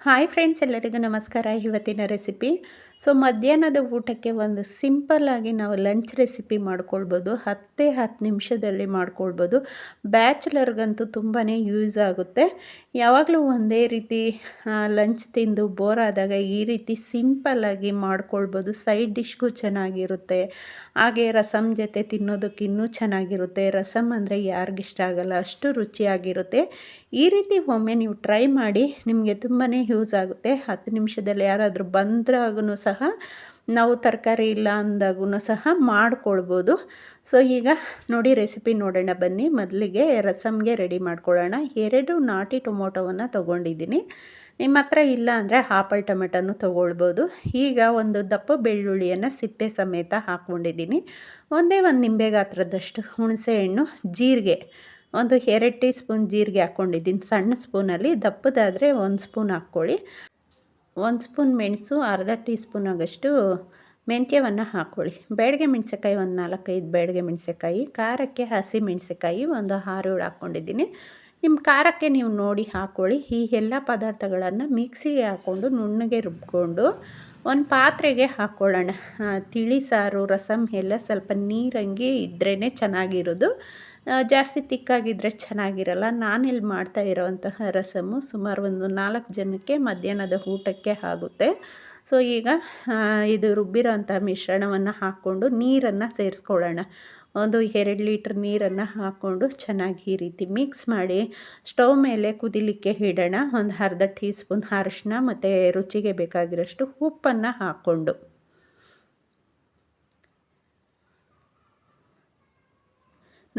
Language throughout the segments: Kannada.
ಹಾಯ್ ಫ್ರೆಂಡ್ಸ್ ಎಲ್ಲರಿಗೂ ನಮಸ್ಕಾರ. ಇವತ್ತಿನ ರೆಸಿಪಿ ಸೊ ಮಧ್ಯಾಹ್ನದ ಊಟಕ್ಕೆ ಒಂದು ಸಿಂಪಲ್ಲಾಗಿ ನಾವು ಲಂಚ್ ರೆಸಿಪಿ ಮಾಡ್ಕೊಳ್ಬೋದು. ಹತ್ತೇ ಹತ್ತು ನಿಮಿಷದಲ್ಲಿ ಮಾಡ್ಕೊಳ್ಬೋದು. ಬ್ಯಾಚುಲರ್ಗಂತೂ ತುಂಬಾ ಯೂಸ್ ಆಗುತ್ತೆ. ಯಾವಾಗಲೂ ಒಂದೇ ರೀತಿ ಲಂಚ್ ತಿಂದು ಬೋರ್ ಆದಾಗ ಈ ರೀತಿ ಸಿಂಪಲ್ಲಾಗಿ ಮಾಡ್ಕೊಳ್ಬೋದು. ಸೈಡ್ ಡಿಶ್ಗೂ ಚೆನ್ನಾಗಿರುತ್ತೆ. ಹಾಗೆ ರಸಮ್ ಜೊತೆ ತಿನ್ನೋದಕ್ಕೆ ಇನ್ನೂ ಚೆನ್ನಾಗಿರುತ್ತೆ. ರಸಮ್ ಅಂದರೆ ಯಾರಿಗಿಷ್ಟ ಆಗಲ್ಲ, ಅಷ್ಟು ರುಚಿಯಾಗಿರುತ್ತೆ. ಈ ರೀತಿ ಒಮ್ಮೆ ನೀವು ಟ್ರೈ ಮಾಡಿ ನಿಮಗೆ ತುಂಬಾ ಯೂಸ್ ಆಗುತ್ತೆ. ಹತ್ತು ನಿಮಿಷದಲ್ಲಿ ಯಾರಾದರೂ ಬಂದ್ರಾಗೂ ಸಹ ನಾವು ತರಕಾರಿ ಇಲ್ಲ ಅಂದಾಗೂ ಸಹ ಮಾಡ್ಕೊಳ್ಬೋದು. ಸೊ, ಈಗ ನೋಡಿ ರೆಸಿಪಿ ನೋಡೋಣ ಬನ್ನಿ. ಮೊದಲಿಗೆ ರಸಮ್ಗೆ ರೆಡಿ ಮಾಡ್ಕೊಳ್ಳೋಣ. ಎರಡು ನಾಟಿ ಟೊಮೊಟೊವನ್ನು ತೊಗೊಂಡಿದ್ದೀನಿ. ನಿಮ್ಮ ಹತ್ರ ಇಲ್ಲ ಅಂದರೆ ಹಾಪಲ್ ಟೊಮೆಟೊನು ತೊಗೊಳ್ಬೋದು. ಈಗ ಒಂದು ದಪ್ಪ ಬೆಳ್ಳುಳ್ಳಿಯನ್ನು ಸಿಪ್ಪೆ ಸಮೇತ ಹಾಕ್ಕೊಂಡಿದ್ದೀನಿ. ಒಂದೇ ಒಂದು ನಿಂಬೆ ಗಾತ್ರದಷ್ಟು ಹುಣಸೆಹಣ್ಣು ಜೀರಿಗೆ. ಒಂದು ಎರಡು ಟೀ ಸ್ಪೂನ್ ಜೀರಿಗೆ ಹಾಕ್ಕೊಂಡಿದ್ದೀನಿ. ಸಣ್ಣ ಸ್ಪೂನಲ್ಲಿ ದಪ್ಪದಾದರೆ ಒಂದು ಸ್ಪೂನ್ ಹಾಕ್ಕೊಳ್ಳಿ. ಒಂದು ಸ್ಪೂನ್ ಮೆಣಸು, ಅರ್ಧ ಟೀ ಸ್ಪೂನ್ ಆಗಷ್ಟು ಮೆಂತ್ಯವನ್ನು ಹಾಕ್ಕೊಳ್ಳಿ. ಬೇಡಿಗೆ ಮೆಣಸೆಕಾಯಿ ಒಂದು ನಾಲ್ಕೈದು ಬೇಡಿಗೆ ಮೆಣಸೆಕಾಯಿ ಖಾರಕ್ಕೆ ಹಸಿ ಮೆಣಸೆಕಾಯಿ ಒಂದು ಆರು ಏಳು ಹಾಕ್ಕೊಂಡಿದ್ದೀನಿ. ನಿಮ್ಮ ಖಾರಕ್ಕೆ ನೀವು ನೋಡಿ ಹಾಕ್ಕೊಳ್ಳಿ. ಈ ಎಲ್ಲ ಪದಾರ್ಥಗಳನ್ನು ಮಿಕ್ಸಿಗೆ ಹಾಕ್ಕೊಂಡು, ನುಣ್ಣಗೆ ರುಬ್ಕೊಂಡು ಒಂದು ಪಾತ್ರೆಗೆ ಹಾಕ್ಕೊಳ್ಳೋಣ. ತಿಳಿ, ಸಾರು ರಸಮ್ ಎಲ್ಲ ಸ್ವಲ್ಪ ನೀರಂಗಿ ಇದ್ರೇ ಚೆನ್ನಾಗಿರೋದು. ಜಾಸ್ತಿ ತಿಕ್ಕಾಗಿದ್ದರೆ ಚೆನ್ನಾಗಿರಲ್ಲ. ನಾನಿಲ್ಲಿ ಮಾಡ್ತಾ ಇರೋವಂತಹ ರಸಮು ಸುಮಾರು ಒಂದು ನಾಲ್ಕು ಜನಕ್ಕೆ ಮಧ್ಯಾಹ್ನದ ಊಟಕ್ಕೆ ಆಗುತ್ತೆ. ಸೊ, ಈಗ ಇದು ರುಬ್ಬಿರೋಂಥ ಮಿಶ್ರಣವನ್ನು ಹಾಕ್ಕೊಂಡು ನೀರನ್ನು ಸೇರಿಸ್ಕೊಳ್ಳೋಣ. ಒಂದು ಎರಡು ಲೀಟ್ರ್ ನೀರನ್ನು ಹಾಕ್ಕೊಂಡು ಚೆನ್ನಾಗಿ ಈ ರೀತಿ ಮಿಕ್ಸ್ ಮಾಡಿ ಸ್ಟವ್ ಮೇಲೆ ಕುದಿಲಿಕ್ಕೆ ಇಡೋಣ. ಒಂದು ಅರ್ಧ ಟೀ ಸ್ಪೂನ್ ಅರಿಶಿನ ಮತ್ತು ರುಚಿಗೆ ಬೇಕಾಗಿರೋಷ್ಟು ಉಪ್ಪನ್ನು ಹಾಕ್ಕೊಂಡು.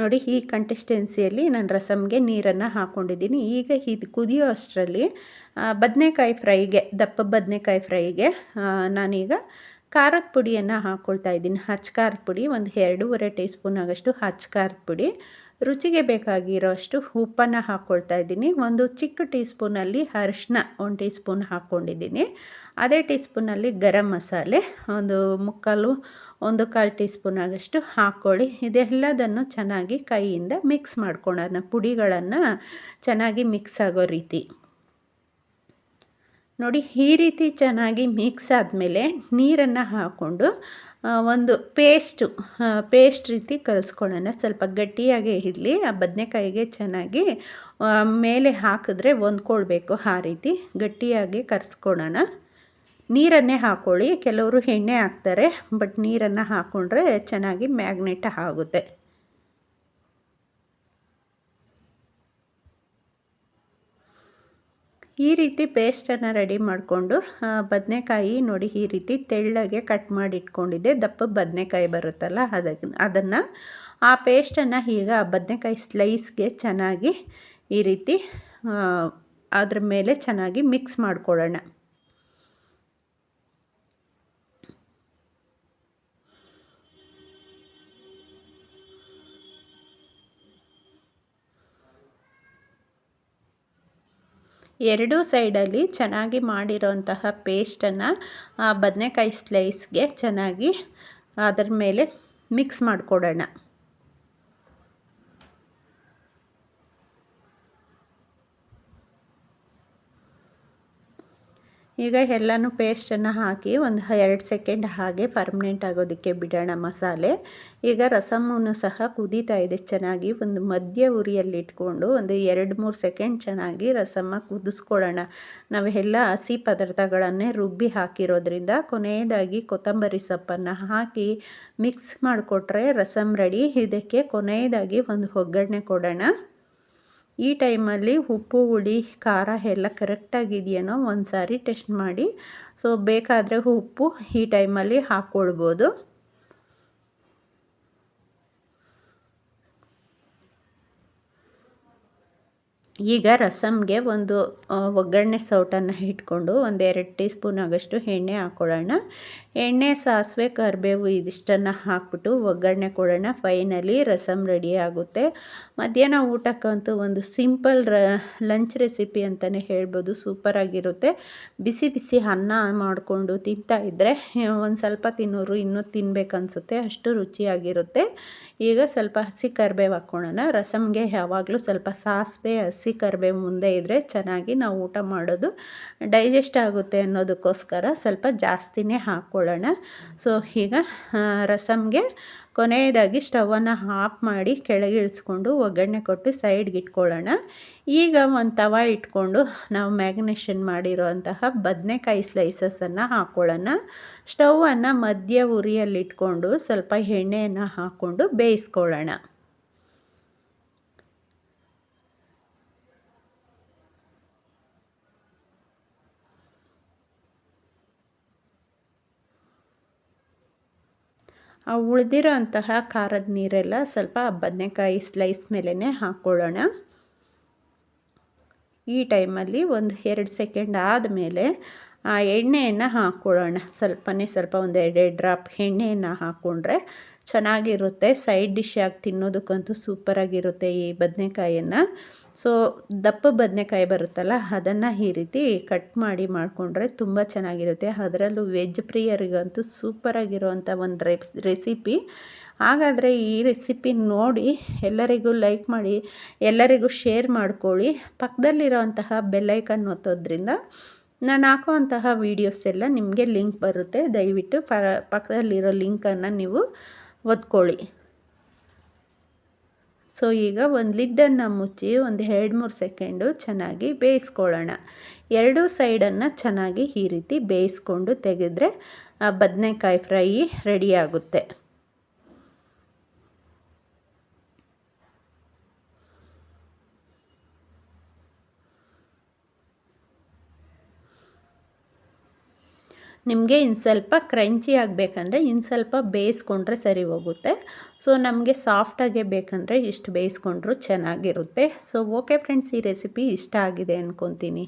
ನೋಡಿ, ಈ ಕಂಟೆಸ್ಟೆನ್ಸಿಯಲ್ಲಿ ನಾನು ರಸಮ್ಗೆ ನೀರನ್ನು ಹಾಕ್ಕೊಂಡಿದ್ದೀನಿ ಈಗ ಇದು ಕುದಿಯೋ ಅಷ್ಟರಲ್ಲಿ ಬದನೆಕಾಯಿ ಫ್ರೈಗೆ, ದಪ್ಪ ಬದನೆಕಾಯಿ ಫ್ರೈಗೆ ನಾನೀಗ ಖಾರದ ಪುಡಿಯನ್ನು ಹಾಕ್ಕೊಳ್ತಾ ಇದ್ದೀನಿ. ಹಚ್ಚ ಖಾರದ ಪುಡಿ, ಒಂದು ಎರಡೂವರೆ ಟೀ ಸ್ಪೂನ್ ಆಗೋಷ್ಟು ಹಚ್ಚ ಖಾರದ ಪುಡಿ. ರುಚಿಗೆ ಬೇಕಾಗಿರೋ ಅಷ್ಟು ಉಪ್ಪನ್ನು ಹಾಕ್ಕೊಳ್ತಾ ಇದ್ದೀನಿ. ಒಂದು ಚಿಕ್ಕ ಟೀ ಸ್ಪೂನಲ್ಲಿ ಅರಿಶಿನ ಒಂದು ಟೀ ಸ್ಪೂನ್ ಹಾಕ್ಕೊಂಡಿದ್ದೀನಿ ಅದೇ ಟೀ ಸ್ಪೂನಲ್ಲಿ ಗರಂ ಮಸಾಲೆ, ಒಂದು ಮುಕ್ಕಾಲು ಒಂದು ಕಾಲು ಟೀ ಸ್ಪೂನ್ ಆಗಷ್ಟು ಹಾಕ್ಕೊಳ್ಳಿ. ಇದೆಲ್ಲದನ್ನು ಚೆನ್ನಾಗಿ ಕೈಯಿಂದ ಮಿಕ್ಸ್ ಮಾಡ್ಕೊಳ್ಳೋಣ. ಪುಡಿಗಳನ್ನು ಚೆನ್ನಾಗಿ ಮಿಕ್ಸ್ ಆಗೋ ರೀತಿ. ನೋಡಿ, ಈ ರೀತಿ ಚೆನ್ನಾಗಿ ಮಿಕ್ಸ್ ಆದಮೇಲೆ ನೀರನ್ನು ಹಾಕ್ಕೊಂಡು ಒಂದು ಪೇಸ್ಟು ಪೇಸ್ಟ್ ರೀತಿ ಕಲಿಸ್ಕೊಳ್ಳೋಣ. ಸ್ವಲ್ಪ ಗಟ್ಟಿಯಾಗೇ ಇರಲಿ. ಆ ಬದನೆಕಾಯಿಗೆ ಚೆನ್ನಾಗಿ ಮೇಲೆ ಹಾಕಿದ್ರೆ ಹೊಂದ್ಕೊಳ್ಬೇಕು. ಆ ರೀತಿ ಗಟ್ಟಿಯಾಗಿ ಕರೆಸ್ಕೊಳ್ಳೋಣ. ನೀರನ್ನೇ ಹಾಕೊಳ್ಳಿ. ಕೆಲವರು ಎಣ್ಣೆ ಹಾಕ್ತಾರೆ, ಬಟ್ ನೀರನ್ನು ಹಾಕ್ಕೊಂಡ್ರೆ ಚೆನ್ನಾಗಿ ಮ್ಯಾಗ್ನೆಟ್ ಆಗುತ್ತೆ. ಈ ರೀತಿ ಪೇಸ್ಟನ್ನು ರೆಡಿ ಮಾಡಿಕೊಂಡು ಬದನೆಕಾಯಿ ನೋಡಿ ಈ ರೀತಿ ತೆಳ್ಳಗೆ ಕಟ್ ಮಾಡಿ ಇಟ್ಕೊಂಡಿದ್ದೆ ದಪ್ಪ ಬದನೆಕಾಯಿ ಬರುತ್ತಲ್ಲ ಅದಕ್ಕೆ ಅದನ್ನು ಆ ಪೇಸ್ಟನ್ನು ಈಗ ಬದನೆಕಾಯಿ ಸ್ಲೈಸ್ಗೆ ಚೆನ್ನಾಗಿ ಈ ರೀತಿ ಅದ್ರ ಮೇಲೆ ಚೆನ್ನಾಗಿ ಮಿಕ್ಸ್ ಮಾಡ್ಕೊಳ್ಳೋಣ. ಎರಡೂ ಸೈಡಲ್ಲಿ ಚೆನ್ನಾಗಿ ಮಾಡಿರೋಂತಹ ಪೇಸ್ಟನ್ನು ಬದನೆಕಾಯಿ ಸ್ಲೈಸ್ಗೆ ಚೆನ್ನಾಗಿ ಅದರ ಮೇಲೆ ಮಿಕ್ಸ್ ಮಾಡಿಕೊಡೋಣ. ಈಗ ಎಲ್ಲನೂ ಪೇಸ್ಟನ್ನು ಹಾಕಿ ಒಂದು ಎರಡು ಸೆಕೆಂಡ್ ಹಾಗೆ ಪರ್ಮನೆಂಟ್ ಆಗೋದಕ್ಕೆ ಬಿಡೋಣ ಮಸಾಲೆ. ಈಗ ರಸಮ್ಮನ್ನು ಸಹ ಕುದೀತಾ ಇದೆ, ಚೆನ್ನಾಗಿ ಒಂದು ಮಧ್ಯ ಉರಿಯಲ್ಲಿ ಇಟ್ಕೊಂಡು ಒಂದು ಎರಡು ಮೂರು ಸೆಕೆಂಡ್ ಚೆನ್ನಾಗಿ ರಸಮ್ಮ ಕುದಿಸ್ಕೊಳ್ಳೋಣ. ನಾವೆಲ್ಲ ಹಸಿ ಪದಾರ್ಥಗಳನ್ನೇ ರುಬ್ಬಿ ಹಾಕಿರೋದ್ರಿಂದ ಕೊನೆಯದಾಗಿ ಕೊತ್ತಂಬರಿ ಸೊಪ್ಪನ್ನು ಹಾಕಿ ಮಿಕ್ಸ್ ಮಾಡಿಕೊಟ್ರೆ ರಸಮ್ ರೆಡಿ. ಇದಕ್ಕೆ ಕೊನೆಯದಾಗಿ ಒಂದು ಒಗ್ಗರಣೆ ಕೊಡೋಣ. ಈ ಟೈಮಲ್ಲಿ ಉಪ್ಪು, ಹುಳಿ, ಖಾರ ಎಲ್ಲ ಕರೆಕ್ಟಾಗಿದೆಯೇನೋ ಒಂದು ಸಾರಿ ಟೆಸ್ಟ್ ಮಾಡಿ. ಸೊ ಬೇಕಾದರೆ ಉಪ್ಪು ಈ ಟೈಮಲ್ಲಿ ಹಾಕ್ಕೊಳ್ಬೋದು ಈಗ ರಸಮ್ಗೆ ಒಂದು ಒಗ್ಗರಣೆ ಸೌಟನ್ನು ಇಟ್ಕೊಂಡು ಒಂದು ಎರಡು ಟೀ ಸ್ಪೂನ್ ಆಗೋಷ್ಟು ಎಣ್ಣೆ ಹಾಕ್ಕೊಳ್ಳೋಣ ಎಣ್ಣೆ, ಸಾಸಿವೆ, ಕರಿಬೇವು ಇದಿಷ್ಟನ್ನು ಹಾಕ್ಬಿಟ್ಟು ಒಗ್ಗರಣೆ ಕೊಡೋಣ. ಫೈನಲಿ ರಸಮ್ ರೆಡಿ ಆಗುತ್ತೆ. ಮಧ್ಯಾಹ್ನ ಊಟಕ್ಕಂತೂ ಒಂದು ಸಿಂಪಲ್ ರ, ಲಂಚ್ ರೆಸಿಪಿ ಅಂತಲೇ ಹೇಳ್ಬೋದು. ಸೂಪರಾಗಿರುತ್ತೆ ಬಿಸಿ ಬಿಸಿ ಅನ್ನ ಮಾಡಿಕೊಂಡು ತಿಂತಾ ಇದ್ದರೆ ಒಂದು ಸ್ವಲ್ಪ ತಿನ್ನೋರು ಇನ್ನೂ ತಿನ್ಬೇಕನ್ಸುತ್ತೆ. ಅಷ್ಟು ರುಚಿಯಾಗಿರುತ್ತೆ. ಈಗ ಸ್ವಲ್ಪ ಹಸಿ ಕರಿಬೇವು ಹಾಕ್ಕೊಳ್ಳೋಣ. ರಸಮ್ಗೆ ಯಾವಾಗಲೂ ಸ್ವಲ್ಪ ಸಾಸಿವೆ, ಹಸಿ ಹಸಿ ಕರಿಬೇವು ಮುಂದೆ ಇದ್ದರೆ ಚೆನ್ನಾಗಿ ನಾವು ಊಟ ಮಾಡೋದು ಡೈಜೆಸ್ಟ್ ಆಗುತ್ತೆ ಅನ್ನೋದಕ್ಕೋಸ್ಕರ ಸ್ವಲ್ಪ ಜಾಸ್ತಿನೇ ಹಾಕ್ಕೊಳ್ಳೋಣ ಸೊ, ಈಗ ರಸಮ್ಗೆ ಕೊನೆಯದಾಗಿ ಸ್ಟವನ್ನು ಆಫ್ ಮಾಡಿ ಕೆಳಗೆ ಇಳಿಸ್ಕೊಂಡು ಒಗ್ಗರಣೆ ಕೊಟ್ಟು ಸೈಡ್ಗೆ ಇಟ್ಕೊಳ್ಳೋಣ. ಈಗ ಒಂದು ತವ ಇಟ್ಕೊಂಡು ನಾವು ಮ್ಯಾಗ್ನೇಷನ್ ಮಾಡಿರೋಂತಹ ಬದನೆಕಾಯಿ ಸ್ಲೈಸಸ್ಸನ್ನು ಹಾಕ್ಕೊಳ್ಳೋಣ ಸ್ಟವನ್ನು ಮಧ್ಯ ಉರಿಯಲ್ಲಿಟ್ಕೊಂಡು ಸ್ವಲ್ಪ ಎಣ್ಣೆಯನ್ನು ಹಾಕ್ಕೊಂಡು ಬೇಯಿಸ್ಕೊಳ್ಳೋಣ. ಆ ಉಳಿದಿರೋ ಅಂತಹ ಖಾರದ ನೀರೆಲ್ಲ ಸ್ವಲ್ಪ ಬದನೆಕಾಯಿ ಸ್ಲೈಸ್ ಮೇಲೇ ಹಾಕ್ಕೊಳ್ಳೋಣ ಈ ಟೈಮಲ್ಲಿ ಒಂದು ಎರಡು ಸೆಕೆಂಡ್ ಆದಮೇಲೆ ಆ ಎಣ್ಣೆಯನ್ನು ಹಾಕ್ಕೊಳ್ಳೋಣ ಸ್ವಲ್ಪನೇ ಸ್ವಲ್ಪ ಒಂದು ಎರಡೆರಡು ಡ್ರಾಪ್ ಎಣ್ಣೆಯನ್ನು ಹಾಕ್ಕೊಂಡ್ರೆ ಚೆನ್ನಾಗಿರುತ್ತೆ. ಸೈಡ್ ಡಿಶ್ ಆಗಿ ತಿನ್ನೋದಕ್ಕಂತೂ ಸೂಪರಾಗಿರುತ್ತೆ ಈ ಬದನೆಕಾಯನ್ನು. ಸೊ, ದಪ್ಪ ಬದನೆಕಾಯಿ ಬರುತ್ತಲ್ಲ, ಅದನ್ನು ಈ ರೀತಿ ಕಟ್ ಮಾಡಿ ಮಾಡಿಕೊಂಡ್ರೆ ತುಂಬ ಚೆನ್ನಾಗಿರುತ್ತೆ. ಅದರಲ್ಲೂ ವೆಜ್ ಪ್ರಿಯರಿಗಂತೂ ಸೂಪರಾಗಿರುವಂಥ ಒಂದು ರೆಸ್ ರೆಸಿಪಿ. ಹಾಗಾದರೆ ಈ ರೆಸಿಪಿ ನೋಡಿ ಎಲ್ಲರಿಗೂ ಲೈಕ್ ಮಾಡಿ, ಎಲ್ಲರಿಗೂ ಶೇರ್ ಮಾಡ್ಕೊಳ್ಳಿ. ಪಕ್ಕದಲ್ಲಿರೋವಂತಹ ಬೆಲ್ಲೈಕನ್ ಒತ್ತೋದ್ರಿಂದ ನಾನು ಹಾಕುವಂತಹ ವೀಡಿಯೋಸ್ ಎಲ್ಲ ನಿಮಗೆ ಲಿಂಕ್ ಬರುತ್ತೆ. ದಯವಿಟ್ಟು ಪ ಪಕ್ಕದಲ್ಲಿರೋ ಲಿಂಕನ್ನು ನೀವು ಒದ್ಕೊಳ್ಳಿ. ಸೊ ಈಗ ಒಂದು ಲಿಡ್ಡನ್ನು ಮುಚ್ಚಿ ಒಂದು ಎರಡು ಮೂರು ಸೆಕೆಂಡು ಚೆನ್ನಾಗಿ ಬೇಯಿಸ್ಕೊಳ್ಳೋಣ. ಎರಡೂ ಸೈಡನ್ನು ಚೆನ್ನಾಗಿ ಈ ರೀತಿ ಬೇಯಿಸ್ಕೊಂಡು ತೆಗೆದ್ರೆ ಬದನೆಕಾಯಿ ಫ್ರೈ ರೆಡಿಯಾಗುತ್ತೆ ನಿಮಗೆ ಇನ್ನು ಸ್ವಲ್ಪ ಕ್ರಂಚಿ ಆಗಬೇಕಂದ್ರೆ ಇನ್ನು ಸ್ವಲ್ಪ ಬೇಯಿಸ್ಕೊಂಡ್ರೆ ಸರಿ ಹೋಗುತ್ತೆ. ಸೊ ನಮಗೆ ಸಾಫ್ಟಾಗೆ ಬೇಕಂದರೆ ಇಷ್ಟು ಬೇಯಿಸ್ಕೊಂಡ್ರೂ ಚೆನ್ನಾಗಿರುತ್ತೆ. ಸೊ ಓಕೆ ಫ್ರೆಂಡ್ಸ್ ಈ ರೆಸಿಪಿ ಇಷ್ಟ ಆಗಿದೆ ಅಂದ್ಕೊತೀನಿ